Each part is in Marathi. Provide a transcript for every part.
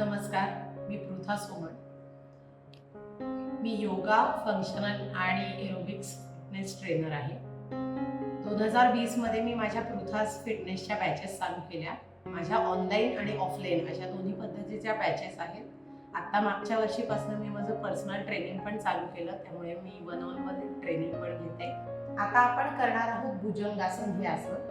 नमस्कार मी पृथा सोमण. मी योगा फंक्शनल आणि एरोबिक्स फिटनेस ट्रेनर आहे. दोन हजार वीसमध्ये मी माझ्या पृथास फिटनेसच्या बॅचेस चालू केल्या. माझ्या ऑनलाईन आणि ऑफलाईन अशा दोन्ही पद्धतीच्या बॅचेस आहेत. आत्ता मागच्या वर्षीपासून मी माझं पर्सनल ट्रेनिंग पण चालू केलं त्यामुळे मी वन ऑन वन ट्रेनिंग पण घेते. आता आपण करणार आहोत भुजंगासन हे आसन.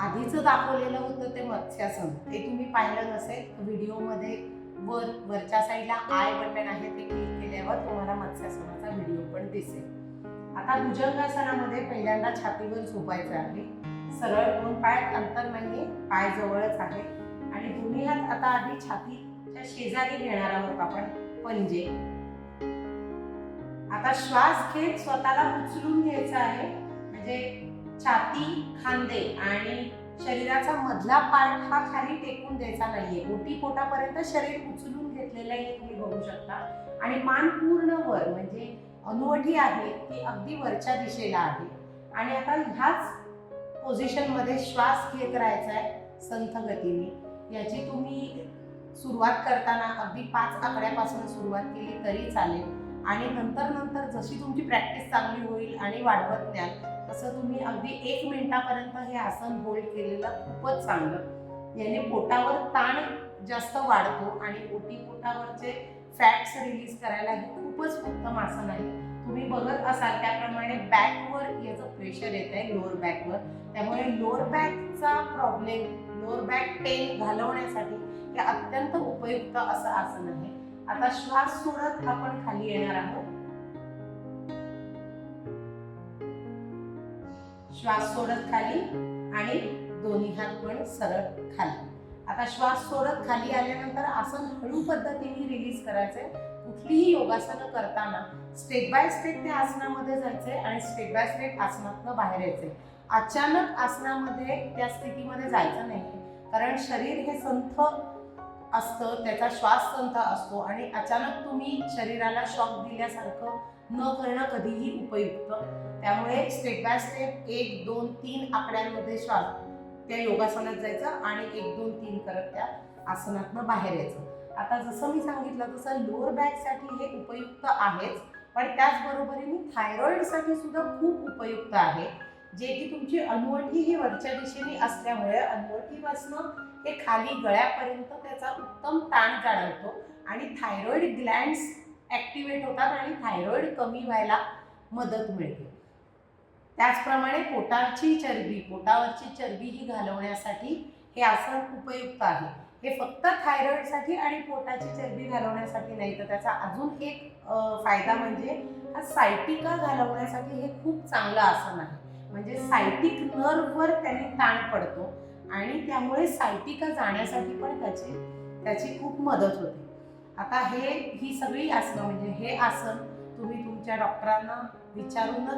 आधीचं दाखवलेलं होतं ते मत्स्यासन ते तुम्ही पाहिलं नसेल व्हिडिओमध्ये वर वरच्या साईडला आय बटन आहे ते क्लिक केल्यावर तुम्हाला मत्स्यासनाचा व्हिडिओ पण दिसेल. आता भुजंगासनामध्ये पहिल्यांदा छातीवर झोपायचं आहे. सरळ दोन पाय अंतर नाही पाय जवळच आहे. आणि दोन्ही हात आता आधी छातीच्या शेजारी घेणार आहोत आपण पंजे. आता श्वास घेत स्वतःला उचलून घ्यायचा आहे. म्हणजे छाती खांदे आणि शरीराचा मधला पार्ट हा खाली टेकून द्यायचा नाहीये. ओटी पोटापर्यंत शरीर उचलून घेतलेलं आहे तुम्ही बघू शकता. आणि मान पूर्ण वर म्हणजे अनुवटी आहे ती अगदी वरच्या दिशेला आहे. आणि आता ह्याच पोझिशनमध्ये श्वास घेत राहायचा आहे संथ गतीने. याची तुम्ही सुरुवात करताना अगदी पाच आकड्यापासून सुरुवात केली तरी चालेल. आणि नंतर नंतर जशी तुमची प्रॅक्टिस चांगली होईल आणि वाढवत न्याल असं तुम्ही अगदी एक मिनिटापर्यंत हे आसन होल्ड केलेलं खूपच चांगलं. याने पोटावर ताण जास्त वाढतो आणि ओटी पोटावरचे फॅट्स रिलीज करायला हे खूपच उत्तम आसन आहे. तुम्ही बघत असाल त्याप्रमाणे बॅकवर याचं प्रेशर येत आहे लोअर बॅकवर त्यामुळे लोअर बॅकचा प्रॉब्लेम लोअर बॅक पेन घालवण्यासाठी हे अत्यंत उपयुक्त असं आसन आहे. आता श्वास सोडत आपण खाली येणार आहोत. श्वास सोडत खाली आणि दोन्ही हात पण सरळ खाली. आता श्वास सोडत खाली आल्यानंतर आसन हळू पद्धतीने रिलीज करायचंय. कुठलीही योगासनं करताना स्टेप बाय स्टेप त्या आसनामध्ये जायचंय आणि स्टेप बाय स्टेप आसनातनं बाहेर यायचंय. अचानक आसनामध्ये त्या स्थितीमध्ये जायचं नाही कारण शरीर हे संथ असतं त्याचा श्वास संथ असतो आणि अचानक तुम्ही शरीराला शॉक दिल्यासारखं न करणं कधीही उपयुक्त. त्यामुळे स्टेप बाय स्टेप एक दोन तीन आकड्यांमध्ये श्वास त्या योगासनात जायचं आणि एक दोन तीन करत त्या आसनातनं बाहेर यायचं. आता जसं मी सांगितलं तसं लोअर बॅकसाठी हे उपयुक्त आहेच पण त्याचबरोबरीने थायरॉईडसाठी सुद्धा खूप उपयुक्त आहे जे की तुमची अनुवटी ही वरच्या दिशेने असल्यामुळे अनुवटीपासनं हे खाली गळ्यापर्यंत त्याचा उत्तम ताण जाणवतो आणि थायरॉईड ग्लँड्स ॲक्टिवेट होतात आणि थायरॉईड कमी व्हायला मदत मिळते. त्याचप्रमाणे पोटाची चरबी पोटावरची चरबी ही घालवण्यासाठी हे आसन उपयुक्त आहे. हे फक्त थायरॉईडसाठी आणि पोटाची चरबी घालवण्यासाठी नाही तर त्याचा अजून एक फायदा म्हणजे हा सायटिका घालवण्यासाठी हे खूप चांगलं आसन आहे. म्हणजे सायटिक नर्ववर त्याने ताण पडतो आणि त्यामुळे सायटिका जाण्यासाठी पण त्याची त्याची खूप मदत होते. आता हे ही सगळी आसनं म्हणजे हे आसन तुम्ही तुमच्या डॉक्टरांना विचारूनच